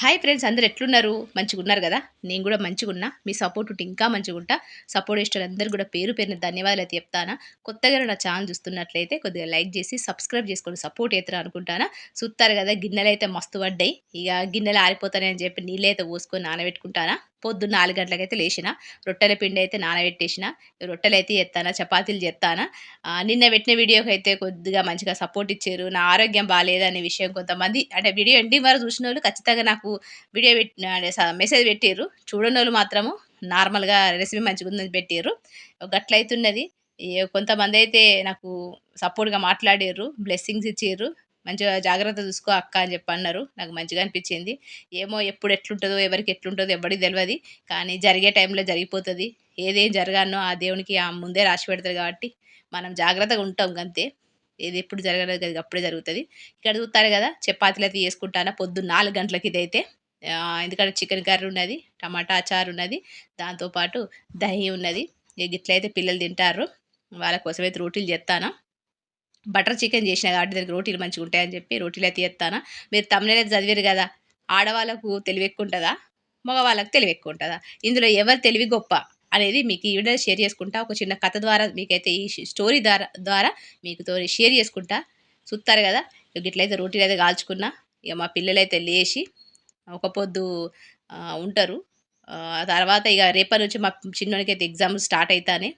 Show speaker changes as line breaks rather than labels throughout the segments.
Hi friends అందరు ఎట్లున్నారు? మంచిగా ఉన్నారు కదా? నేను కూడా మంచిగా ఉన్నా. మీ సపోర్ట్ ఉంటే ఇంకా మంచిగా ఉంటా. సపోర్ట్ ఇష్టం అందరూ కూడా పేరు పేరున ధన్యవాదాలు అయితే చెప్తానా. కొత్తగా నా ఛానల్ చూస్తున్నట్లయితే కొద్దిగా లైక్ చేసి సబ్స్క్రైబ్ చేసుకొని సపోర్ట్ అవుతారు అనుకుంటానా? చూస్తారు కదా గిన్నెలు అయితే మస్తు పడ్డాయి. ఇక గిన్నెలు ఆరిపోతాయని చెప్పి నీళ్ళైతే పోసుకొని నానబెట్టుకుంటానా? పొద్దున్న నాలుగు గంటలకైతే లేచిన రొట్టెల పిండి అయితే నానబెట్టేసిన రొట్టెలు అయితే చేస్తానా చపాతీలు చేస్తానా నిన్న పెట్టిన వీడియోకి అయితే కొద్దిగా మంచిగా సపోర్ట్ ఇచ్చారు నా ఆరోగ్యం బాగాలేదనే విషయం కొంతమంది అంటే వీడియో ఎండింగ్ వరకు చూసిన వాళ్ళు ఖచ్చితంగా నాకు వీడియో పెట్టి మెసేజ్ పెట్టారు చూడని వాళ్ళు మాత్రము నార్మల్గా రెసిపీ మంచిగా ఉందని పెట్టారు గట్లయితున్నది కొంతమంది అయితే నాకు సపోర్ట్గా మాట్లాడారు బ్లెస్సింగ్స్ ఇచ్చారు మంచిగా జాగ్రత్త చూసుకో అక్క అని చెప్పి అన్నారు. నాకు మంచిగా అనిపించింది. ఏమో ఎప్పుడు ఎట్లుంటుందో ఎవరికి ఎట్లుంటుందో ఎవరికి తెలియదు కానీ జరిగే టైంలో జరిగిపోతుంది. ఏదేం జరగానో ఆ దేవునికి ఆ ముందే రాసి పెడతారు కాబట్టి మనం జాగ్రత్తగా ఉంటాం అంతే ఏది ఎప్పుడు జరగలేదు కదా అప్పుడే జరుగుతుంది. ఇక్కడ చూస్తారు కదా చపాతీలు అయితే చేసుకుంటానా? పొద్దున్న నాలుగు గంటలకి ఇదైతే. ఎందుకంటే చికెన్ కర్రీ ఉన్నది టమాటా అచారు ఉన్నది దాంతోపాటు దహి ఉన్నది. ఇట్లయితే పిల్లలు తింటారు. వాళ్ళ కోసమైతే రోటీలు చేస్తాను. బటర్ చికెన్ చేసిన కాబట్టి దానికి రోటీలు మంచిగా ఉంటాయని చెప్పి రోటీలు అయితే చేస్తాను. మీరు తమిళ చదివారు కదా ఆడవాళ్ళకు తెలివి ఎక్కువ ఉంటుందా మగవాళ్ళకు తెలివి ఎక్కువ ఉంటుందా? ఇందులో ఎవరు తెలివి గొప్ప అనేది మీకు ఈ వీడియో షేర్ చేసుకుంటా. ఒక చిన్న కథ ద్వారా మీకైతే ఈ స్టోరీ ద్వారా ద్వారా మీకు షేర్ చేసుకుంటా. చూస్తారు కదా ఇట్లయితే రోటీలు అయితే కాల్చుకున్నా ఇక మా పిల్లలైతే లేచి ఒక పొద్దు ఉంటారు. తర్వాత ఇక రేపటి నుంచి మా చిన్నోనికి అయితే ఎగ్జామ్స్ స్టార్ట్ అవుతానే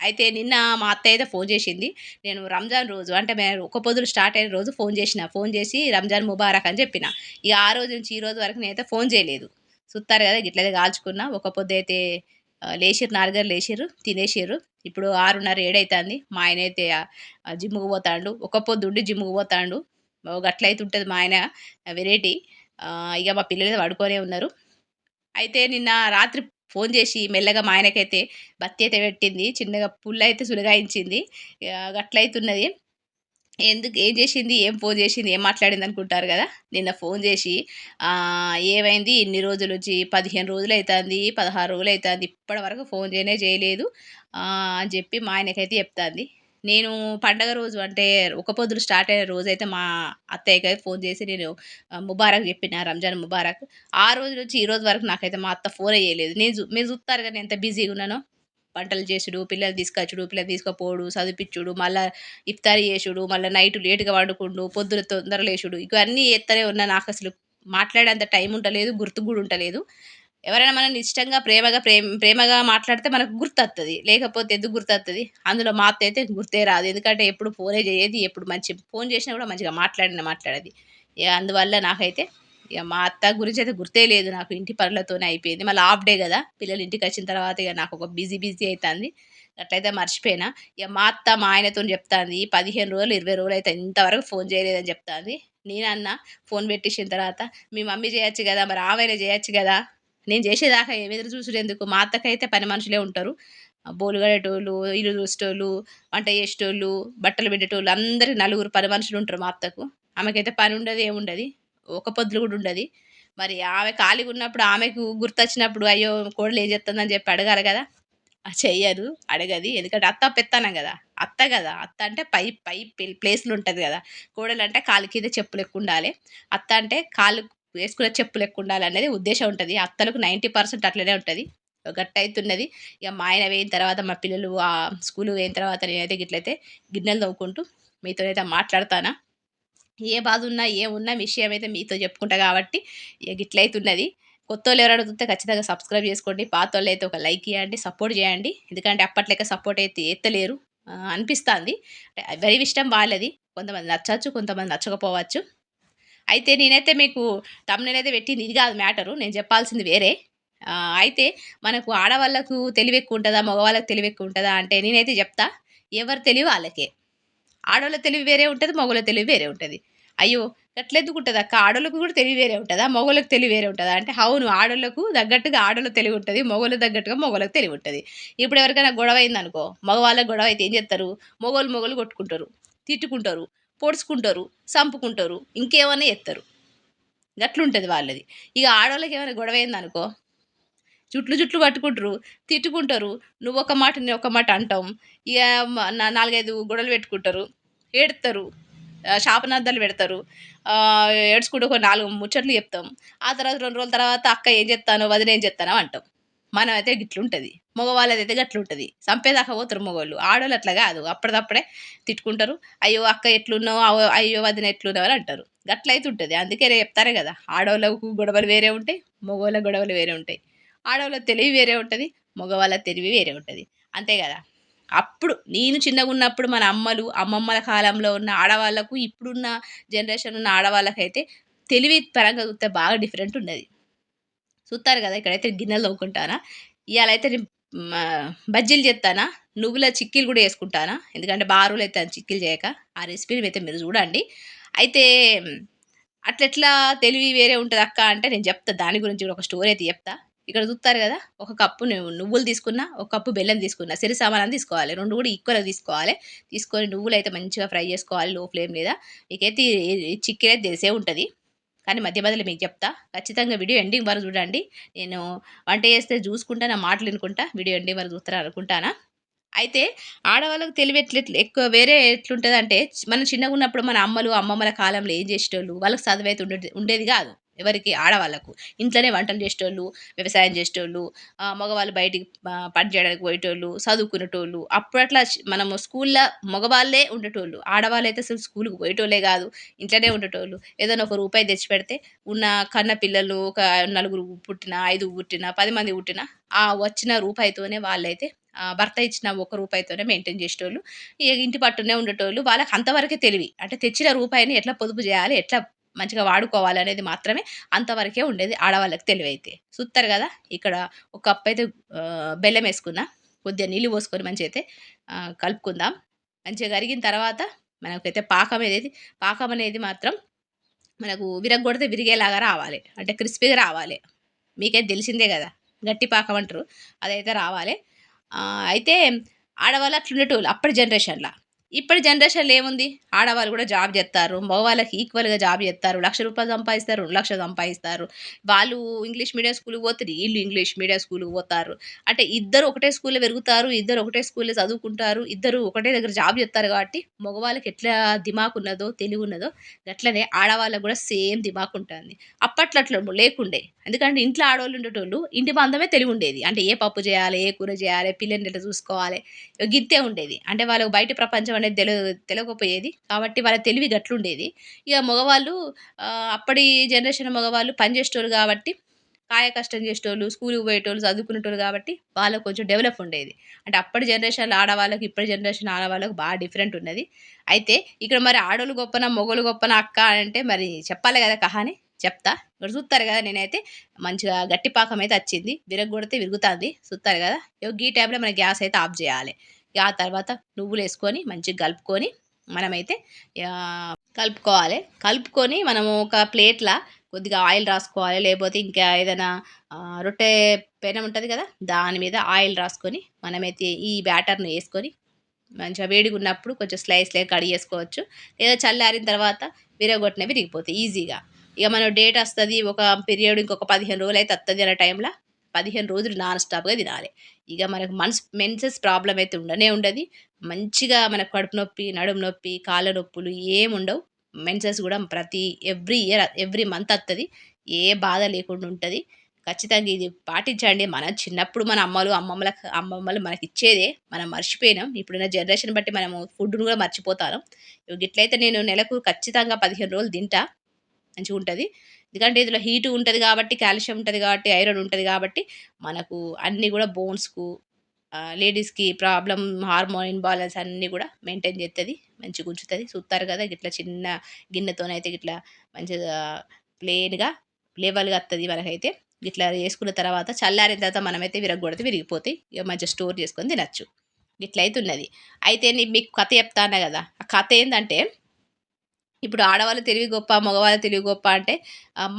అయితే నిన్న మా అత్త అయితే ఫోన్ చేసింది. నేను రంజాన్ రోజు అంటే మేము ఒక పొద్దులు స్టార్ట్ అయిన రోజు ఫోన్ చేసిన. ఫోన్ చేసి రంజాన్ ముబారక్ అని చెప్పిన. ఇక ఆ రోజు నుంచి ఈ రోజు వరకు నేనైతే ఫోన్ చేయలేదు. చూస్తారు కదా ఇట్లయితే కాల్చుకున్నా. ఒక పొద్దు అయితే లేచిరు నాలుగారు లేచిరు తినేసిర్రు. ఇప్పుడు ఆరున్నర ఏడైతుంది. మా ఆయన అయితే జిమ్ముకు పోతాడు. ఒక పొద్దు ఉండి జిమ్ముకు పోతాడు. గట్లయితే ఉంటుంది మా ఆయన వెరైటీ ఇక మా పిల్లలు పడుకొనే ఉన్నారు. అయితే నిన్న రాత్రి ఫోన్ చేసి మెల్లగా మా ఆయనకైతే బత్తి అయితే పెట్టింది. చిన్నగా పుల్ల అయితే సులగాయించింది గట్లయితున్నది ఎందుకు ఏం చేసింది ఏం ఫోన్ చేసింది ఏం మాట్లాడింది అనుకుంటారు కదా? నిన్న ఫోన్ చేసి ఏమైంది ఇన్ని రోజుల నుంచి పదిహేను రోజులు అవుతుంది పదహారు రోజులు అవుతుంది ఇప్పటి వరకు ఫోన్ చేయనే చేయలేదు. అని చెప్పి మా ఆయనకైతే చెప్తాంది. నేను పండగ రోజు అంటే ఒక పొద్దులు స్టార్ట్ అయిన రోజు అయితే మా అత్తయ్యకి ఫోన్ చేసి నేను ముబారక్ చెప్పిన రంజాన్ ముబారక్. ఆ రోజు నుంచి ఈ రోజు వరకు నాకైతే మా అత్త ఫోన్ అయ్యలేదు నేను మీరు చూస్తారు కానీ ఎంత బిజీగా ఉన్నానో. వంటలు చేసుడు పిల్లలు తీసుకొచ్చుడు పిల్లలు తీసుకుపోడు చదివించుడు మళ్ళీ ఇఫ్తారీ చేసుడు మళ్ళీ నైట్ లేటుగా వండుకుండు పొద్దున తొందరలేసుడు. ఇవన్నీ ఎత్తనే ఉన్నా నాకు అసలు మాట్లాడేంత టైం ఉండలేదు గుర్తు కూడా ఉండలేదు. ఎవరైనా మనం ఇష్టంగా ప్రేమగా ప్రేమ ప్రేమగా మాట్లాడితే మనకు గుర్తొస్తుంది లేకపోతే ఎందుకు గుర్తొస్తుంది అందులో మా అత్త అయితే గుర్తే రాదు. ఎందుకంటే ఎప్పుడు ఫోనే చేయదు ఎప్పుడు మంచి ఫోన్ చేసినా కూడా మంచిగా మాట్లాడిన మాట్లాడేది. ఇక అందువల్ల నాకైతే ఇక మా అత్త గురించి అయితే గుర్తే లేదు. నాకు ఇంటి పనులతోనే అయిపోయింది. మళ్ళీ హాఫ్ డే కదా పిల్లలు ఇంటికి వచ్చిన తర్వాత ఇక నాకు ఒక బిజీ బిజీ అవుతుంది అట్లయితే మర్చిపోయినా. ఇక మా అత్త మా ఆయనతో చెప్తాంది పదిహేను రోజులు ఇరవై రోజులు అయితే ఇంతవరకు ఫోన్ చేయలేదని చెప్తాంది. నేనన్న ఫోన్ పెట్టేసిన తర్వాత మీ మమ్మీ చేయొచ్చు కదా మరి ఆమెనే చేయొచ్చు కదా నేను చేసేదాకా ఏమి ఎదురు చూసుడేందుకు? మా అత్తకైతే పని మనుషులే ఉంటారు. బోలు కడేటోళ్ళు ఇల్లు చూసేటోళ్ళు వంట చేసేటోళ్ళు బట్టలు పెట్టేటోళ్ళు అందరికి నలుగురు పని మనుషులు ఉంటారు మా అత్తకు. ఆమెకైతే పని ఉండదు ఏముండదు ఒక పొద్దులు కూడా ఉండదు. మరి ఆమె ఖాళీగా ఉన్నప్పుడు ఆమెకు గుర్తొచ్చినప్పుడు అయ్యో కోడలు ఏం చెప్తుందని చెప్పి అడగాలి కదా. చెయ్యదు అడగది. ఎందుకంటే అత్త పెత్తానం కదా. అత్త కదా. అత్త అంటే పై పై ప్లేస్లు ఉంటుంది కదా. కోడలు అంటే కాలు కింద చెప్పులు ఎక్కువ ఉండాలి. అత్త అంటే కాలు వేసుకునే చెప్పు లెక్క ఉండాలి అనేది ఉద్దేశం ఉంటుంది. అత్తలకు నైంటీ పర్సెంట్ అట్లనే ఉంటుంది. గట్టి అవుతున్నది ఇక మా ఆయన వేయిన తర్వాత మా పిల్లలు ఆ స్కూల్ వేయిన తర్వాత నేనైతే గిట్లయితే గిన్నెలు తవ్వుకుంటూ మీతో అయితే మాట్లాడతానా. ఏ బాధ ఉన్నా ఏమున్నా విషయం అయితే మీతో చెప్పుకుంటా కాబట్టి ఇక గిట్లయితున్నది. కొత్త వాళ్ళు ఎవరైనా చూస్తే ఖచ్చితంగా సబ్స్క్రైబ్ చేసుకోండి. పాత వాళ్ళు అయితే ఒక లైక్ ఇవ్వండి సపోర్ట్ చేయండి. ఎందుకంటే అప్పట్లేక సపోర్ట్ అయితే ఎత్తలేరు. అనిపిస్తుంది. ఎవరి ఇష్టం వాళ్ళది. కొంతమంది నచ్చచ్చు కొంతమంది నచ్చకపోవచ్చు. అయితే నేనైతే మీకు తమ్మునైతే పెట్టింది. ఇది కాదు మ్యాటరు. నేను చెప్పాల్సింది వేరే. అయితే మనకు ఆడవాళ్ళకు తెలివి ఎక్కువ ఉంటుందా మగవాళ్ళకి తెలివి ఎక్కువ ఉంటుందా అంటే నేనైతే చెప్తా. ఎవరు తెలివి వాళ్ళకే. ఆడవాళ్ళ తెలివి వేరే ఉంటుంది మగవాళ్ళ తెలివి వేరే ఉంటుంది. అయ్యో ఎట్లెందుకు ఉంటుంది అక్క ఆడోళ్ళకు కూడా తెలివి వేరే ఉంటుందా మొగోళ్ళకి తెలివి వేరే ఉంటుందా? అంటే అవును ఆడోళ్ళకు తగ్గట్టుగా ఆడోళ్ళ తెలివి ఉంటుంది మగవాళ్ళకి తగ్గట్టుగా మగవాళ్ళకి తెలివి ఉంటుంది. ఇప్పుడు ఎవరికైనా గొడవ అయిందనుకో మగవాళ్ళకి గొడవ అయితే ఏం చేస్తారు మొగోళ్ళు మొగోళ్ళు కొట్టుకుంటారు తిట్టుకుంటారు. పొడుచుకుంటారు చంపుకుంటారు ఇంకేమైనా ఎత్తారు అట్లుంటుంది వాళ్ళది. ఇక ఆడవాళ్ళకి ఏమైనా గొడవ అయిందనుకో జుట్లు జుట్లు పట్టుకుంటారు తిట్టుకుంటారు నువ్వు ఒక మాట నేను ఒక మాట అంటాం ఇక నాలుగైదు గొడవలు పెట్టుకుంటారు ఏడుతారు శాపనార్థాలు పెడతారు ఏడ్చుకుంటూ ఒక నాలుగు ముచ్చట్లు చెప్తాం. ఆ తర్వాత రెండు రోజుల తర్వాత అక్క ఏం చెప్తానో వదిన ఏం చెప్తానో అంటాం. మనం అయితే ఇట్లుంటుంది మగవాళ్ళది అయితే గట్లుంటుంది. చంపేదాకా పోతారు మగవాళ్ళు. ఆడవాళ్ళు అట్లా కాదు. అప్పటిదప్పుడే తిట్టుకుంటారు. అయ్యో అక్క ఎట్లున్నావు? అయ్యో వదిన ఎట్లున్నావు? అని అంటారు. గట్లయితే ఉంటుంది అందుకే రే చెప్తారే కదా. ఆడవాళ్ళకు గొడవలు వేరే ఉంటాయి మగవాళ్ళ గొడవలు వేరే ఉంటాయి. ఆడవాళ్ళ తెలివి వేరే ఉంటుంది మగవాళ్ళ తెలివి వేరే ఉంటుంది. అంతే కదా? అప్పుడు నేను చిన్నగా ఉన్నప్పుడు మన అమ్మలు అమ్మమ్మల కాలంలో ఉన్న ఆడవాళ్ళకు ఇప్పుడున్న జనరేషన్ ఉన్న ఆడవాళ్ళకైతే తెలివి పరంగా చూస్తే బాగా డిఫరెంట్ ఉన్నది చూస్తారు కదా ఇక్కడైతే గిన్నెలు తవ్వుకుంటానా ఇవాళ అయితే నేను బజ్జీలు చేస్తానా? నువ్వుల చిక్కీలు కూడా వేసుకుంటానా? ఎందుకంటే బారులు అయితే చిక్కీలు చేయక ఆ రెసిపీని అయితే మీరు చూడండి. అయితే అట్లెట్లా తెలివి వేరే ఉంటుంది అక్క అంటే నేను చెప్తా దాని గురించి కూడా ఒక స్టోరీ అయితే చెప్తా. ఇక్కడ చూస్తారు కదా ఒక కప్పు నువ్వులు తీసుకున్నా ఒక కప్పు బెల్లం తీసుకున్నా సిరి సామాన్ తీసుకోవాలి. రెండు కూడా ఈక్వల్గా తీసుకోవాలి. తీసుకొని నువ్వులు అయితే మంచిగా ఫ్రై చేసుకోవాలి లో ఫ్లేమ్ లేదా. మీకైతే చిక్కీ అయితే తెలిసే ఉంటుంది. కానీ మధ్య మధ్యలో మీకు చెప్తా. ఖచ్చితంగా వీడియో ఎండింగ్ వరకు చూడండి. నేను వంట చేస్తే చూసుకుంటా నా మాటలు వినుకుంటా వీడియో ఎండింగ్ వరకు చూస్తారా అనుకుంటానా? అయితే ఆడవాళ్ళకు తెలివి ఎట్ల ఎక్కువ వేరే ఎట్లుంటుంది అంటే మనం చిన్నగా ఉన్నప్పుడు మన అమ్మలు అమ్మమ్మల కాలంలో ఏం చేసేటోళ్ళు? వాళ్ళకి చదువు అయితే ఉండేది కాదు. ఎవరికి ఆడవాళ్ళకు. ఇంట్లోనే వంటలు చేసేటోళ్ళు వ్యవసాయం చేసేటోళ్ళు మగవాళ్ళు బయటికి పని చేయడానికి పోయేటోళ్ళు చదువుకునేటోళ్ళు అప్పుడట్లా మనము స్కూల్లో మగవాళ్ళే ఉండేటోళ్ళు. ఆడవాళ్ళు అయితే అసలు స్కూల్కి పోయేటోళ్ళే కాదు ఇంట్లోనే ఉండేటోళ్ళు. ఏదైనా ఒక రూపాయి తెచ్చి పెడితే ఉన్న కన్న పిల్లలు ఒక నలుగురు పుట్టిన ఐదు పుట్టిన పది మంది పుట్టిన ఆ వచ్చిన రూపాయితోనే వాళ్ళైతే భర్త ఇచ్చిన ఒక రూపాయితోనే మెయింటైన్ చేసేటోళ్ళు. ఇక ఇంటి పట్టునే ఉండేటోళ్ళు. వాళ్ళకి అంతవరకే తెలివి. అంటే తెచ్చిన రూపాయిని ఎట్లా పొదుపు చేయాలి ఎట్లా మంచిగా వాడుకోవాలి అనేది మాత్రమే అంతవరకే ఉండేది ఆడవాళ్ళకి తెలివైతే. చూస్తారు కదా ఇక్కడ ఒక కప్ అయితే బెల్లం వేసుకున్నా కొద్దిగా నీళ్ళు పోసుకొని మంచిగా అయితే కలుపుకుందాం. మంచిగా కరిగిన తర్వాత మనకైతే పాకం అనేది పాకం అనేది మాత్రం మనకు విరగొడితే విరిగేలాగా రావాలి. అంటే క్రిస్పీగా రావాలి. మీకైతే తెలిసిందే కదా గట్టి పాకం అంటారు అదైతే రావాలి. అయితే ఆడవాళ్ళు అట్లుండేటోళ్ళు అప్పటి జనరేషన్లో. ఇప్పటి జనరేషన్లో ఏముంది? ఆడవాళ్ళు కూడా జాబ్ చేస్తారు. మగవాళ్ళకి ఈక్వల్గా జాబ్ చేస్తారు. లక్ష రూపాయలు సంపాదిస్తారు. రెండు లక్షలు సంపాదిస్తారు. వాళ్ళు ఇంగ్లీష్ మీడియం స్కూల్కి పోతారు వీళ్ళు ఇంగ్లీష్ మీడియం స్కూల్కి పోతారు. అంటే ఇద్దరు ఒకటే స్కూల్లో పెరుగుతారు. ఇద్దరు ఒకటే స్కూల్లో చదువుకుంటారు. ఇద్దరు ఒకటే దగ్గర జాబ్ చేస్తారు కాబట్టి మగవాళ్ళకి ఎట్లా దిమాక్ ఉన్నదో తెలివి ఉన్నదో అట్లనే ఆడవాళ్ళకు కూడా సేమ్ దిమాక్ ఉంటుంది. అప్పట్లో అట్లా లేకుండే. ఎందుకంటే ఇంట్లో ఆడవాళ్ళు ఉండేటోళ్ళు ఇంటి బంధమే తెలివి ఉండేది. అంటే ఏ పప్పు చేయాలి ఏ కూర చేయాలి పిల్లని ఎట్లా చూసుకోవాలి గిత్తే ఉండేది. అంటే వాళ్ళకు బయట ప్రపంచం అనేది తెలు తెలియకపోయేది కాబట్టి వాళ్ళ తెలివి గట్లుండేది. ఇక మగవాళ్ళు అప్పటి జనరేషన్ మగవాళ్ళు పని చేసేటోళ్ళు కాబట్టి కాయ కష్టం చేసేటోళ్ళు స్కూల్కి పోయేటోళ్ళు చదువుకునేటోళ్ళు కాబట్టి వాళ్ళకు కొంచెం డెవలప్ ఉండేది. అంటే అప్పటి జనరేషన్ ఆడవాళ్ళకి ఇప్పటి జనరేషన్ ఆడవాళ్ళకి బాగా డిఫరెంట్ ఉన్నది. అయితే ఇక్కడ మరి ఆడోళ్ళు గొప్పన మొగలు గొప్పన అక్క అంటే మరి చెప్పాలి కదా కహాని? చెప్తా. ఇక్కడ చూస్తారు కదా నేనైతే. మంచిగా గట్టి పాకం అయితే వచ్చింది. విరగొడితే విరుగుతుంది. చూస్తారు కదా? ఇగో ఈ టైంలో మన గ్యాస్ అయితే ఆఫ్ చేయాలి. ఆ తర్వాత నువ్వులు వేసుకొని మంచిగా కలుపుకొని మనమైతే కలుపుకోవాలి. కలుపుకొని మనము ఒక ప్లేట్లో కొద్దిగా ఆయిల్ రాసుకోవాలి. లేకపోతే ఇంకా ఏదైనా రొట్టె పెనం ఉంటుంది కదా దాని మీద ఆయిల్ రాసుకొని మనమైతే ఈ బ్యాటర్ను వేసుకొని మంచిగా వేడిగా ఉన్నప్పుడు కొంచెం స్లైస్ లేక కడి చేసుకోవచ్చు లేదా చల్లారిన తర్వాత విరగొట్టినవి విరిగిపోతాయి ఈజీగా. ఇక మనం డేట్ వస్తుంది ఒక పీరియడ్ ఇంకొక పదిహేను రోజులు అయితే వస్తుంది అనే టైంలో పదిహేను రోజులు నాన్ స్టాప్గా తినాలి. ఇక మనకు మనసు మెన్సెస్ ప్రాబ్లం అయితే ఉండనే ఉండదు. మంచిగా మనకు కడుపు నొప్పి నడుము నొప్పి కాళ్ళ నొప్పులు ఏముండవు ఉండవు. మెన్సెస్ కూడా ప్రతి ఎవ్రీ ఇయర్ ఎవ్రీ మంత్ వస్తుంది ఏ బాధ లేకుండా ఉంటుంది. ఖచ్చితంగా ఇది పాటించండి. మన చిన్నప్పుడు మన అమ్మలు అమ్మమ్మల అమ్మమ్మలు మనకి ఇచ్చేదే. మనం మర్చిపోయినాం. ఇప్పుడున్న జనరేషన్ బట్టి మనము ఫుడ్ను కూడా మర్చిపోతాను ఇట్లయితే నేను నెలకు ఖచ్చితంగా పదిహేను రోజులు తింటా. మంచిగా ఉంటుంది ఎందుకంటే ఇందులో హీటు ఉంటుంది కాబట్టి కాల్షియం ఉంటుంది కాబట్టి ఐరన్ ఉంటుంది కాబట్టి మనకు అన్నీ కూడా బోన్స్కు లేడీస్కి ప్రాబ్లం హార్మోన్ ఇన్బాలెన్స్ అన్నీ కూడా మెయింటైన్ చేస్తుంది మంచిగా ఉంచుతుంది. చూస్తారు కదా ఇట్లా చిన్న గిన్నెతోనైతే ఇట్లా మంచిగా ప్లేన్గా లెవెల్గా వస్తుంది మనకైతే. ఇట్లా వేసుకున్న తర్వాత చల్లారిన తర్వాత మనమైతే విరగొడితే విరిగిపోతాయి ఇక మంచిగా స్టోర్ చేసుకొని తినచ్చు. ఇట్లయితే ఉన్నది అయితే నేను మీకు కథ చెప్తాను కదా? ఆ కథ ఏంటంటే ఇప్పుడు ఆడవాళ్ళ తెలివి గొప్ప మగవాళ్ళ తెలివి గొప్ప అంటే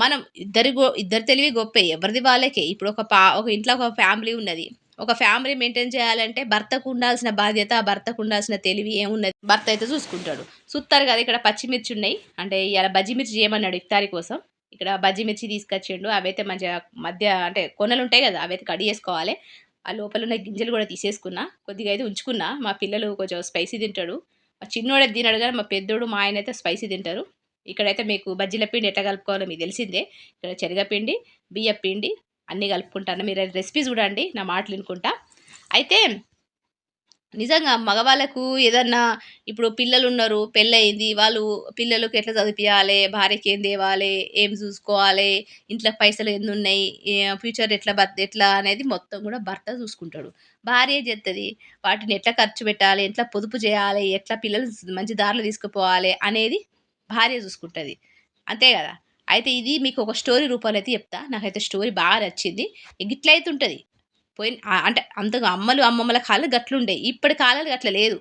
మనం ఇద్దరి గో ఇద్దరు తెలివి గొప్పే ఎవరిది వాళ్ళకే. ఇప్పుడు ఒక పా ఒక ఇంట్లో ఒక ఫ్యామిలీ ఉన్నది. ఒక ఫ్యామిలీ మెయింటైన్ చేయాలంటే భర్తకు ఉండాల్సిన బాధ్యత ఆ భర్తకు ఉండాల్సిన తెలివి ఏమున్నది? భర్త అయితే చూసుకుంటాడు. చూస్తారు కదా ఇక్కడ పచ్చిమిర్చి ఉన్నాయి. అంటే ఇలా బజ్జిమిర్చి చేయమన్నాడు ఇఫ్తారీ కోసం. ఇక్కడ బజ్జిమిర్చి తీసుకొచ్చిండు. అవైతే మంచిగా మధ్య అంటే కొనలు ఉంటాయి కదా అవైతే కడి చేసుకోవాలి. ఆ లోపల ఉన్న గింజలు కూడా తీసేసుకున్నా. కొద్దిగా అయితే ఉంచుకున్నా. మా పిల్లలు కొంచెం స్పైసీ తింటాడు. మా చిన్నోడే తినడు కానీ మా పెద్దోడు మా ఆయన అయితే స్పైసీ తింటారు. ఇక్కడైతే మీకు బజ్జీల పిండి ఎట్లా కలుపుకోవాలో మీకు తెలిసిందే. ఇక్కడ శనగపిండి బియ్య పిండి అన్నీ కలుపుకుంటాను. మీరు రెసిపీ చూడండి నా మాటలు వినుకుంటా. అయితే నిజంగా మగవాళ్ళకు ఏదన్నా ఇప్పుడు పిల్లలు ఉన్నారు పెళ్ళయింది వాళ్ళు పిల్లలకు ఎట్లా చదివించాలి భార్యకి ఏం తేవాలి ఏం చూసుకోవాలి ఇంట్లో పైసలు ఎన్ని ఉన్నాయి ఫ్యూచర్ ఎట్లా బత్ ఎట్లా అనేది మొత్తం కూడా భర్త చూసుకుంటాడు. భార్య చేస్తుంది వాటిని ఎట్లా ఖర్చు పెట్టాలి ఎట్లా పొదుపు చేయాలి ఎట్లా పిల్లలు మంచి దారిలో తీసుకుపోవాలి అనేది భార్య చూసుకుంటుంది. అంతే కదా? అయితే ఇది మీకు ఒక స్టోరీ రూపంలో అయితే చెప్తా. నాకైతే స్టోరీ బాగా నచ్చింది. గిట్లయితే ఉంటుంది. పోయిన అంటే అంతగా అమ్మలు అమ్మమ్మల కాలం గట్లుండే. ఇప్పటి కాలాలు గట్ల లేదు.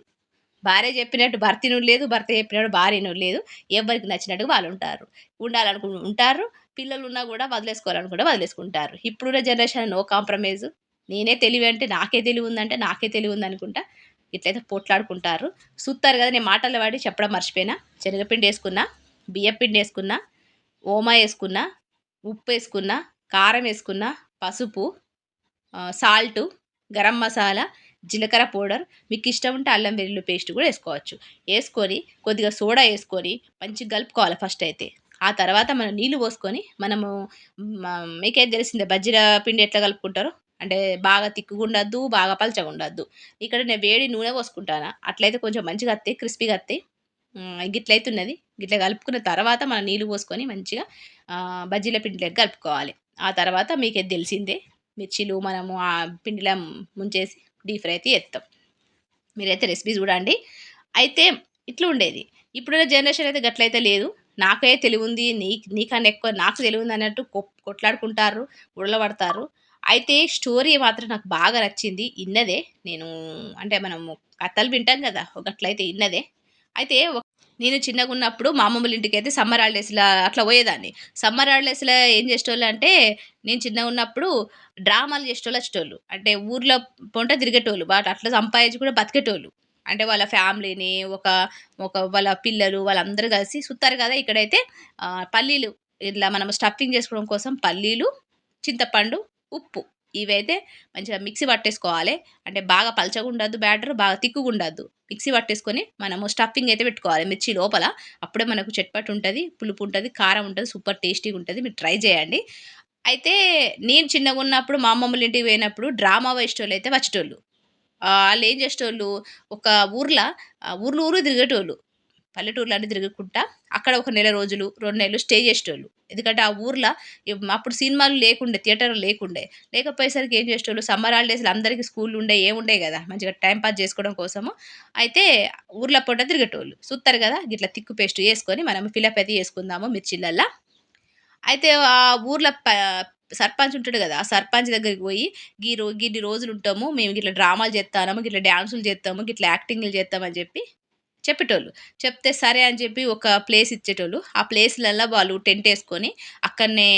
భార్య చెప్పినట్టు భర్తను లేదు భర్త చెప్పినట్టు భార్యను లేదు. ఎవరికి నచ్చినట్టు వాళ్ళు ఉంటారు. ఉండాలనుకు ఉంటారు. పిల్లలు ఉన్నా కూడా వదిలేసుకోవాలనుకుంటే వదిలేసుకుంటారు. ఇప్పుడున్న జనరేషన్ నో కాంప్రమైజ్. నేనే తెలివి అంటే నాకే తెలివి ఉందంటే నాకే తెలివి ఉంది అనుకుంటా ఇట్లయితే పోట్లాడుకుంటారు. చూస్తారు కదా నేను మాటలు వాడి చెప్పడం మర్చిపోయినా. శనగపిండి వేసుకున్నా బియ్యపిండి వేసుకున్నా ఓమా వేసుకున్నా ఉప్పు వేసుకున్నా కారం వేసుకున్నా పసుపు సాల్టు గరం మసాలా జీలకర్ర పౌడర్ మీకు ఇష్టం ఉంటే అల్లం వెల్లుల్లి పేస్ట్ కూడా వేసుకోవచ్చు. వేసుకొని కొద్దిగా సోడా వేసుకొని మంచిగా కలుపుకోవాలి ఫస్ట్ అయితే. ఆ తర్వాత మనం నీళ్ళు పోసుకొని మనము మీకేం తెలిసిందే బజ్జీల పిండి ఎట్లా కలుపుకుంటారో? అంటే బాగా తిక్కుగా ఉండద్దు బాగా పలచగా ఉండద్దు ఇక్కడ నేను వేడి నూనె పోసుకుంటాను? అట్లయితే కొంచెం మంచిగా వస్తాయి క్రిస్పీగా అత్తాయి గిట్లయితే ఉన్నది గిట్ల కలుపుకున్న తర్వాత మనం నీళ్ళు పోసుకొని మంచిగా బజ్జీల పిండిలోకి కలుపుకోవాలి. ఆ తర్వాత మీకు తెలిసిందే మిర్చీలు మనము ఆ పిండిలో ముంచేసి డీప్ ఫ్రై అయితే ఎత్తాం మీరైతే రెసిపీ చూడండి. అయితే ఇట్లా ఉండేది. ఇప్పుడున్న జనరేషన్ అయితే గట్లయితే లేదు. నాకే తెలివి ఉంది నీ నీకన్నా ఎక్కువ నాకు తెలివి ఉంది అన్నట్టు కొట్లాడుకుంటారు ఉడలబడతారు అయితే స్టోరీ మాత్రం నాకు బాగా నచ్చింది. ఇన్నదే. నేను అంటే మనము కథలు వింటాం కదా ఒకట్లయితే ఇన్నదే. అయితే నేను చిన్నగా ఉన్నప్పుడు మా అమ్మమ్మల ఇంటికి అయితే సమ్మర్ హాలిడేస్లో అట్లా పోయేదాన్ని. సమ్మర్ హాలిడేస్లో ఏం చేసేటోళ్ళు అంటే నేను చిన్నగా ఉన్నప్పుడు డ్రామాలు చేసేటోళ్ళు వచ్చేటోళ్ళు. అంటే ఊర్లో పొంట తిరిగేటోళ్ళు వాటి అట్లా సంపాదించి కూడా బతికేటోళ్ళు. అంటే వాళ్ళ ఫ్యామిలీని ఒక ఒక వాళ్ళ పిల్లలు వాళ్ళందరూ కలిసి సుత్తారు కదా ఇక్కడైతే. పల్లీలు ఇట్లా మనం స్టఫింగ్ చేసుకోవడం కోసం పల్లీలు చింతపండు ఉప్పు. ఇవైతే మంచిగా మిక్సీ పట్టేసుకోవాలి. అంటే బాగా పలచగా ఉండద్దు బ్యాటర్ బాగా తిక్కుగా ఉండద్దు. మిక్సీ పట్టేసుకొని మనము స్టఫింగ్ అయితే పెట్టుకోవాలి మిర్చి లోపల. అప్పుడే మనకు చట్పట్ ఉంటుంది పులుపు ఉంటుంది కారం ఉంటుంది సూపర్ టేస్టీగా ఉంటుంది. మీరు ట్రై చేయండి. అయితే నేను చిన్నగా ఉన్నప్పుడు మా అమ్మమ్మల ఇంటికి పోయినప్పుడు డ్రామా వేసేటోళ్ళు అయితే వచ్చేటోళ్ళు. వాళ్ళు ఏం చేసేటోళ్ళు? ఒక ఊర్లో ఊర్లు ఊరు తిరిగేటోళ్ళు. పల్లెటూర్లన్నీ తిరుగుకుంటా అక్కడ ఒక నెల రోజులు రెండు నెలలు స్టే చేసేటోళ్ళు. ఎందుకంటే ఆ ఊర్లో అప్పుడు సినిమాలు లేకుండే థియేటర్లు లేకుండే. లేకపోయేసరికి ఏం చేసేటోళ్ళు సమ్మర్ హాలిడేస్లో అందరికీ స్కూల్ ఉండే ఏముండే కదా మంచిగా టైం పాస్ చేసుకోవడం కోసము. అయితే ఊర్లో పూట తిరిగేటోళ్ళు. చూస్తారు కదా గిట్లా తిక్కు పేస్ట్ వేసుకొని మనం ఫిలప్ అయితే చేసుకుందాము మిర్చిలల్లా. అయితే ఆ ఊర్లో సర్పంచ్ ఉంటాడు కదా ఆ సర్పంచ్ దగ్గరికి పోయి గీ రో గిన్ని రోజులు ఉంటాము మేము గిట్లా డ్రామాలు చేస్తాము గిట్లా డ్యాన్సులు చేస్తాము గిట్లా యాక్టింగ్లు చేస్తామని చెప్పి చెప్పేటోళ్ళు. చెప్తే సరే అని చెప్పి ఒక ప్లేస్ ఇచ్చేటోళ్ళు. ఆ ప్లేస్లల్లో వాళ్ళు టెంట్ వేసుకొని అక్కడనే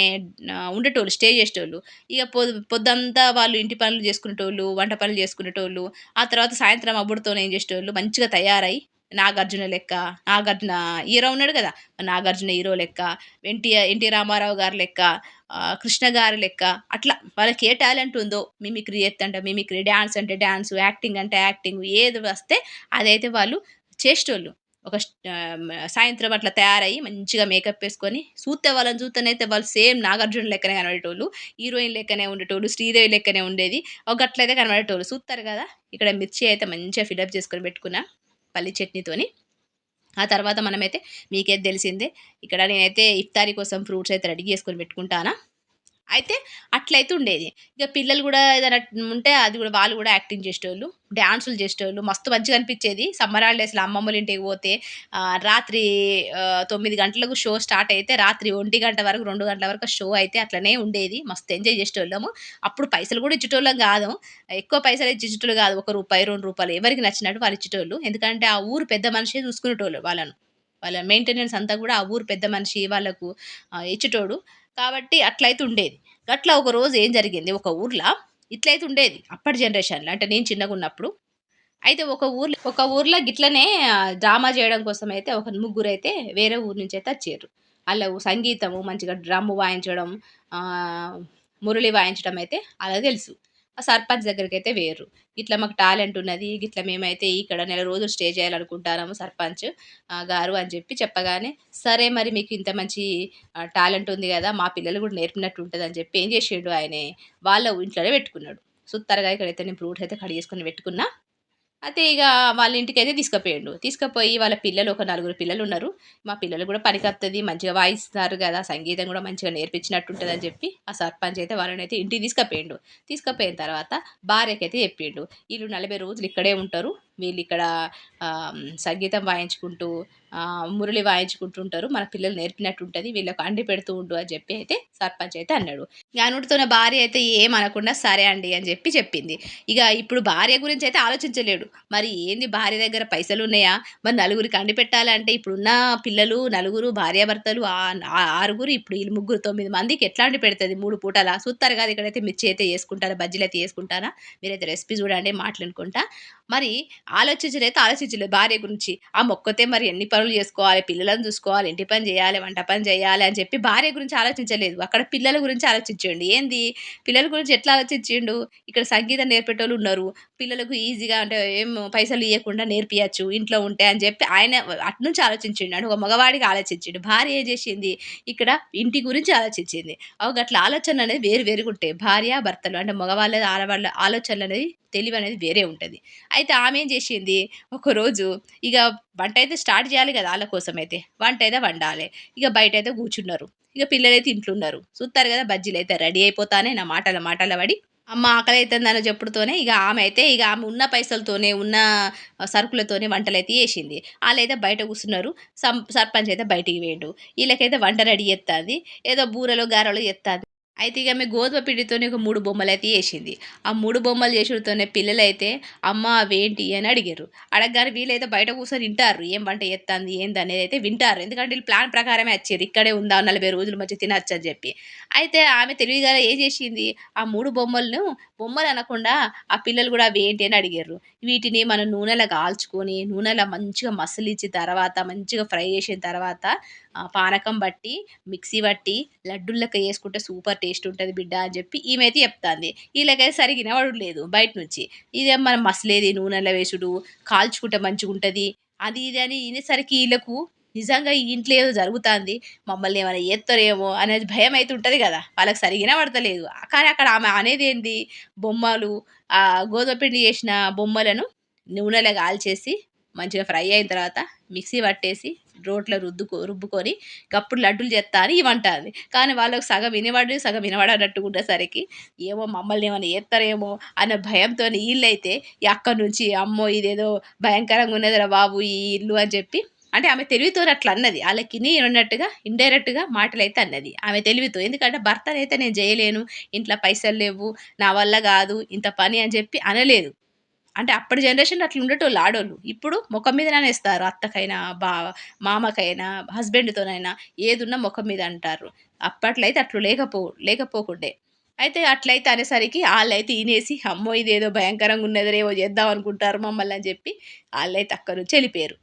ఉండేటోళ్ళు స్టే చేసేటోళ్ళు. ఇక పొద్దు పొద్దంతా వాళ్ళు ఇంటి పనులు చేసుకునేటోళ్ళు వంట పనులు చేసుకునేటోళ్ళు. ఆ తర్వాత సాయంత్రం అబ్బుడితో ఏం చేసేటోళ్ళు? మంచిగా తయారై నాగార్జున లెక్క నాగార్జున హీరో ఉన్నాడు కదా నాగార్జున హీరో లెక్క N T N T Ramarao గారి లెక్క కృష్ణ గారి లెక్క అట్లా వాళ్ళకి ఏ టాలెంట్ ఉందో మిమిక్రీ ఎత్తంటే మిమిక్రీ డ్యాన్స్ అంటే డ్యాన్స్ యాక్టింగ్ అంటే యాక్టింగ్ ఏది వస్తే అదైతే వాళ్ళు చేసేటోళ్ళు. ఒక సాయంత్రం అట్లా తయారయ్యి మంచిగా మేకప్ వేసుకొని చూస్తే వాళ్ళని చూస్తేనైతే వాళ్ళు సేమ్ నాగార్జున లెక్కనే కనబడేటోళ్ళు హీరోయిన్ లెక్కనే ఉండేటోళ్ళు శ్రీదేవి లెక్కనే ఉండేది. ఒక అట్లయితే కనబడేటోళ్ళు. చూస్తారు కదా? ఇక్కడ మిర్చి అయితే మంచిగా ఫిలప్ చేసుకొని పెట్టుకున్నా పల్లి చట్నీతోని. ఆ తర్వాత మనమైతే మీకేది తెలిసిందే. ఇక్కడ నేనైతే ఇఫ్తారీ కోసం ఫ్రూట్స్ అయితే రెడీ చేసుకొని పెట్టుకుంటానా? అయితే అట్లయితే ఉండేది. ఇక పిల్లలు కూడా ఏదైనా ఉంటే అది కూడా వాళ్ళు కూడా యాక్టింగ్ చేసేటోళ్ళు డ్యాన్సులు చేసేటోళ్ళు మస్తు మంచిగా అనిపించేది. సమ్మర్ హాలిడేస్లో అమ్మమ్మల ఇంటికి పోతే రాత్రి తొమ్మిది గంటలకు షో స్టార్ట్ అయితే రాత్రి ఒంటి గంట వరకు రెండు గంటల వరకు షో అయితే అట్లనే ఉండేది. మస్తు ఎంజాయ్ చేసేటోళ్ళము. అప్పుడు పైసలు కూడా ఇచ్చేటోళ్ళం కాదు. ఎక్కువ పైసలు ఇచ్చేటోళ్ళు కాదు. ఒక రూపాయి రెండు రూపాయలు ఎవరికి నచ్చినట్టు వాళ్ళు ఇచ్చేటోళ్ళు. ఎందుకంటే ఆ ఊరు పెద్ద మనిషి చూసుకునేటోళ్ళు వాళ్ళను. వాళ్ళ మెయింటెనెన్స్ అంతా కూడా ఆ ఊరు పెద్ద మనిషి వాళ్ళకు ఇచ్చేటోడు. కాబట్టి అట్లయితే ఉండేది. అట్లా ఒక రోజు ఏం జరిగింది? ఒక ఊర్లో ఇట్లయితే ఉండేది. అప్పటి జనరేషన్లో అంటే నేను చిన్నగా ఉన్నప్పుడు. అయితే ఒక ఊర్లో ఒక ఊర్లో గిట్లనే డ్రామా చేయడం కోసం అయితే ఒక ముగ్గురు అయితే వేరే ఊరు నుంచి అయితే వచ్చారు అలా సంగీతము మంచిగా డ్రమ్ము వాయించడం మురళి వాయించడం అయితే అలా తెలుసు. ఆ సర్పంచ్ దగ్గరికైతే వేరు. ఇట్లా మాకు టాలెంట్ ఉన్నది ఇట్లా మేమైతే ఇక్కడ నెల రోజులు స్టే చేయాలనుకుంటున్నాము సర్పంచ్ గారు అని చెప్పి చెప్పగానే సరే మరి మీకు ఇంత మంచి టాలెంట్ ఉంది కదా మా పిల్లలు కూడా నేర్పినట్టు ఉంటుంది అని చెప్పి ఏం చేసిండు ఆయన వాళ్ళ ఇంట్లోనే పెట్టుకున్నాడు. సుత్తరగా ఇక్కడైతే నేను ఫ్రూట్స్ అయితే కట్ చేసుకొని పెట్టుకున్నా. అయితే ఇక వాళ్ళ ఇంటికి అయితే తీసుకుపోయాడు. తీసుకుపోయి వాళ్ళ పిల్లలు ఒక నలుగురు పిల్లలు ఉన్నారు. మా పిల్లలు కూడా పనికొస్తుంది మంచిగా వాయిస్తారు కదా సంగీతం కూడా మంచిగా నేర్పించినట్టు ఉంటుంది అని చెప్పి ఆ సర్పంచ్ అయితే వాళ్ళని అయితే ఇంటికి తీసుకుపోయిండు. తీసుకుపోయిన తర్వాత భార్యకైతే చెప్పిండు. వీళ్ళు నలభై రోజులు ఇక్కడే ఉంటారు. వీళ్ళు ఇక్కడ సంగీతం వాయించుకుంటూ మురళి వాయించుకుంటూ ఉంటారు మన పిల్లలు నేర్పినట్టు ఉంటుంది వీళ్ళకి అండి పెడుతూ ఉండు అని చెప్పి అయితే సర్పంచ్ అయితే అన్నాడు. జ్ఞానుడితోన భార్య అయితే ఏం అనకుండా సరే అండి అని చెప్పి చెప్పింది. ఇక ఇప్పుడు భార్య గురించి అయితే ఆలోచించలేడు. మరి ఏంది భార్య దగ్గర పైసలు ఉన్నాయా? మరి నలుగురికి అండి పెట్టాలంటే ఇప్పుడున్న పిల్లలు నలుగురు భార్యాభర్తలు ఆరుగురు ఇప్పుడు వీళ్ళు ముగ్గురు తొమ్మిది మందికి ఎట్లా అండి పెడుతుంది? మూడు పూటలా? చూస్తారు కదా ఇక్కడైతే మిర్చి అయితే వేసుకుంటారా? బజ్జీలు అయితే వేసుకుంటారా? మీరైతే రెసిపీ చూడండి మాట్లాడుకుంటా. మరి ఆలోచించలేదు ఆలోచించలేదు. భార్య గురించి ఆ మొక్కతే మరి ఎన్ని పనులు చేసుకోవాలి? పిల్లలను చూసుకోవాలి ఇంటి పని చేయాలి వంట పని చేయాలి అని చెప్పి భార్య గురించి ఆలోచించలేదు. అక్కడ పిల్లల గురించి ఆలోచించండి. ఏంది? పిల్లల గురించి ఎట్లా ఆలోచించిండు? ఇక్కడ సంగీతం నేర్పేటోళ్ళు ఉన్నారు. పిల్లలకు ఈజీగా అంటే ఏం పైసలు ఇవ్వకుండా నేర్పియచ్చు ఇంట్లో ఉంటే అని చెప్పి ఆయన అటు నుంచి ఆలోచించిండు. అంటే ఒక మగవాడికి ఆలోచించిండు. భార్య ఏం చేసింది? ఇక్కడ ఇంటి గురించి ఆలోచించింది. ఒక అట్లా ఆలోచనలు అనేది వేరు వేరుగా ఉంటాయి. భార్య భర్తలు అంటే మగవాళ్ళ ఆడవాళ్ళ ఆలోచనలు అనేది తెలివి అనేది వేరే ఉంటుంది. అయితే ఆమె ఏం చేసింది. ఒకరోజు ఇక వంట అయితే స్టార్ట్ చేయాలి కదా వాళ్ళ కోసం అయితే వంట అయితే వండాలి. ఇక బయట అయితే కూర్చున్నారు. ఇక పిల్లలైతే ఇంట్లో ఉన్నారు చూస్తారు కదా బజ్జీలు అయితే రెడీ అయిపోతానే నా మాటల మాటల పడి అమ్మ ఆకలి అవుతుందని చెప్పుడుతోనే ఇక ఆమె అయితే ఇక ఆమె ఉన్న పైసలతోనే ఉన్న సరుకులతోనే వంటలు అయితే వేసింది వాళ్ళైతే బయట కూర్చున్నారు. సర్పంచ్ అయితే బయటికి వేయండు వీళ్ళకైతే వంట రెడీ చేస్తుంది ఏదో బూరలు గారెలు చేస్తుంది అయితే ఇక ఆమె గోధుమ పిండితోనే ఒక మూడు బొమ్మలు అయితే వేసింది ఆ మూడు బొమ్మలు చేసుడుతోనే పిల్లలైతే అమ్మ అవేంటి? అని అడిగారు. అడగగానే వీళ్ళైతే బయట కూర్చొని వింటారు ఏం వంట ఎత్తంది ఏంది? అనేది అయితే వింటారు. ఎందుకంటే వీళ్ళు ప్లాన్ ప్రకారమే వచ్చారు. ఇక్కడే ఉందా? నలభై రోజులు మధ్య తినచ్చు అని చెప్పి. అయితే ఆమె తెలివిగా ఏం చేసింది? ఆ మూడు బొమ్మలను బొమ్మలు అనకుండా ఆ పిల్లలు కూడా అవి ఏంటి అని అడిగారు. వీటిని మనం నూనెలో కాల్చుకొని నూనెలో మంచిగా మసలిచ్చిన తర్వాత మంచిగా ఫ్రై చేసిన తర్వాత పానకం బట్టి మిక్సీ బట్టి లడ్డుల్లక వేసుకుంటే సూపర్ టేస్ట్ ఉంటుంది బిడ్డ అని చెప్పి ఈమె చెప్తాంది. వీళ్ళకైతే సరిగిన వాడు లేదు బయట నుంచి. ఇదే మనం మసలేది నూనెలో వేసుడు కాల్చుకుంటే మంచిగా ఉంటుంది. అది ఇది అని వినేసరికి వీళ్ళకు నిజంగా ఈ ఇంట్లో ఏదో జరుగుతుంది. మమ్మల్ని ఏమైనా చేస్తారేమో అనేది భయం అయితే ఉంటుంది కదా. వాళ్ళకి సరిగిన పడతలేదు కానీ అక్కడ ఆమె అనేది ఏంది? బొమ్మలు ఆ గోధుమ పిండి చేసిన బొమ్మలను నూనెలో కాల్చేసి మంచిగా ఫ్రై అయిన తర్వాత మిక్సీ పట్టేసి రోట్లో రుద్దుకో రుబ్బుకొని కప్పుడు లడ్డూలు చేస్తా అని ఇవంటుంది కానీ వాళ్ళకు సగం వినబడి సగం వినవాడన్నట్టు ఉండేసరికి ఏమో మమ్మల్ని ఏమైనా చేస్తారేమో అన్న భయంతో వీళ్ళైతే అక్కడి నుంచి అమ్మో ఇదేదో భయంకరంగా ఉన్నదిరా బాబు ఈ ఇల్లు అని చెప్పి అంటే ఆమె తెలివితో అట్లా అన్నది. వాళ్ళకి ఉన్నట్టుగా ఇండైరెక్ట్గా మాటలు అయితే అన్నది. ఆమె తెలివితో. ఎందుకంటే భర్తనైతే నేను చేయలేను ఇంట్లో పైసలు లేవు నా వల్ల కాదు ఇంత పని అని చెప్పి అనలేదు. అంటే అప్పటి జనరేషన్ అట్లా ఉండేటోళ్ళు ఆడోళ్ళు. ఇప్పుడు ముఖం మీద నానేస్తారు అత్తకైనా బా మామకైనా హస్బెండ్తోనైనా ఏదున్నా ముఖం మీద అంటారు. అప్పట్లో అయితే అట్లు లేకపో లేకపోకుండే. అయితే అట్లయితే అనేసరికి వాళ్ళైతే ఈనేసి అమ్మో ఇదేదో భయంకరంగా ఉన్నదిరేమో చేద్దాం అనుకుంటారు మమ్మల్ని అని చెప్పి వాళ్ళైతే అక్కడి నుంచి వెళ్ళిపోయారు.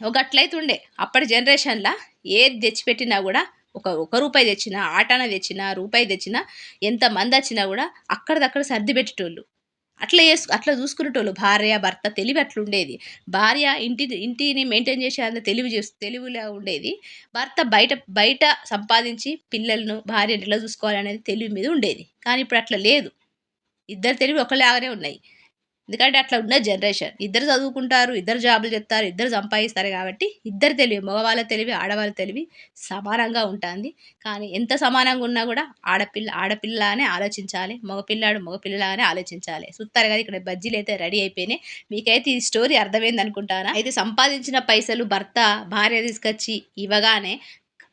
ఒక అట్లయితే ఉండే. అప్పటి జనరేషన్లో ఏది తెచ్చిపెట్టినా కూడా ఒక ఒక రూపాయి తెచ్చినా ఆటన తెచ్చినా రూపాయి తెచ్చినా ఎంతమంది వచ్చినా కూడా అక్కడిదక్కడ సర్ది పెట్టేటోళ్ళు. అట్లా చేసు అట్లా చూసుకునేటోళ్ళు. భార్య భర్త తెలివి అట్లా ఉండేది భార్య ఇంటి ఇంటిని మెయింటైన్ చేసే అంత తెలివి చేసి తెలివిలా ఉండేది. భర్త బయట బయట సంపాదించి పిల్లలను భార్యను ఎట్లా చూసుకోవాలనేది తెలివి మీద ఉండేది. కానీ ఇప్పుడు అట్లా లేదు. ఇద్దరు తెలివి ఒకలాగానే ఉన్నాయి. ఎందుకంటే అట్లా ఉన్న జనరేషన్. ఇద్దరు చదువుకుంటారు ఇద్దరు జాబులు చెప్తారు ఇద్దరు సంపాదిస్తారు కాబట్టి ఇద్దరు తెలివి మగవాళ్ళ తెలివి ఆడవాళ్ళ తెలివి సమానంగా ఉంటుంది. కానీ ఎంత సమానంగా ఉన్నా కూడా ఆడపిల్ల ఆడపిల్లనే ఆలోచించాలి మగపిల్లాడు మగపిల్లలాగానే ఆలోచించాలి. చూస్తారు కదా ఇక్కడ బజ్జీలు అయితే రెడీ అయిపోయినాయి. మీకైతే ఈ స్టోరీ అర్థమైంది అనుకుంటానా? అయితే సంపాదించిన పైసలు భర్త భార్య తీసుకొచ్చి ఇవ్వగానే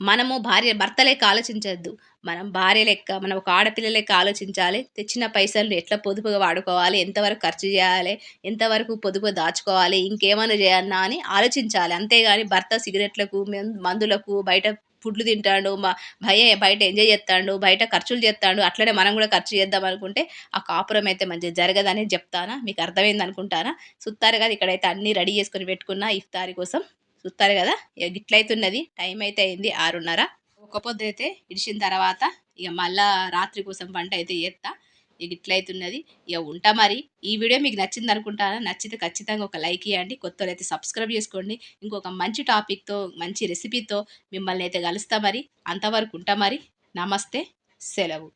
మనము భార్య భర్తలేక ఆలోచించద్దు. మనం భార్య లెక్క మనం ఒక ఆడపిల్ల లెక్క ఆలోచించాలి. తెచ్చిన పైసలను ఎట్లా పొదుపుగా వాడుకోవాలి? ఎంతవరకు ఖర్చు చేయాలి? ఎంతవరకు పొదుపు దాచుకోవాలి? ఇంకేమైనా చేయన్నా అని ఆలోచించాలి. అంతేగాని భర్త సిగరెట్లకు మందులకు బయట ఫుడ్లు తింటాడు మా భయ బయట ఎంజాయ్ చేస్తాడు బయట ఖర్చులు చేస్తాడు అట్లనే మనం కూడా ఖర్చు చేద్దాం అనుకుంటే ఆ కాపురం అయితే మంచిగా జరగదని చెప్తానా? మీకు అర్థమైంది అనుకుంటానా? సుత్తారు కదా ఇక్కడైతే అన్నీ రెడీ చేసుకొని పెట్టుకున్నా ఇఫ్తారి కోసం. చూస్తారు కదా? ఇక గిట్లయితున్నది. టైం అయితే అయింది ఆరున్నర. ఒక్క పొద్దు అయితే ఇడిచిన తర్వాత ఇక మళ్ళా రాత్రి కోసం వంట అయితే చేస్తా ఇక ఇట్లయితున్నది. ఇక ఉంటా మరి. ఈ వీడియో మీకు నచ్చింది అనుకుంటాను? నచ్చితే ఖచ్చితంగా ఒక లైక్ ఇవ్వండి కొత్త అయితే సబ్స్క్రైబ్ చేసుకోండి. ఇంకొక మంచి టాపిక్తో మంచి రెసిపీతో మిమ్మల్ని అయితే కలుస్తా మరి. అంతవరకు ఉంటా మరి. నమస్తే. సెలవు.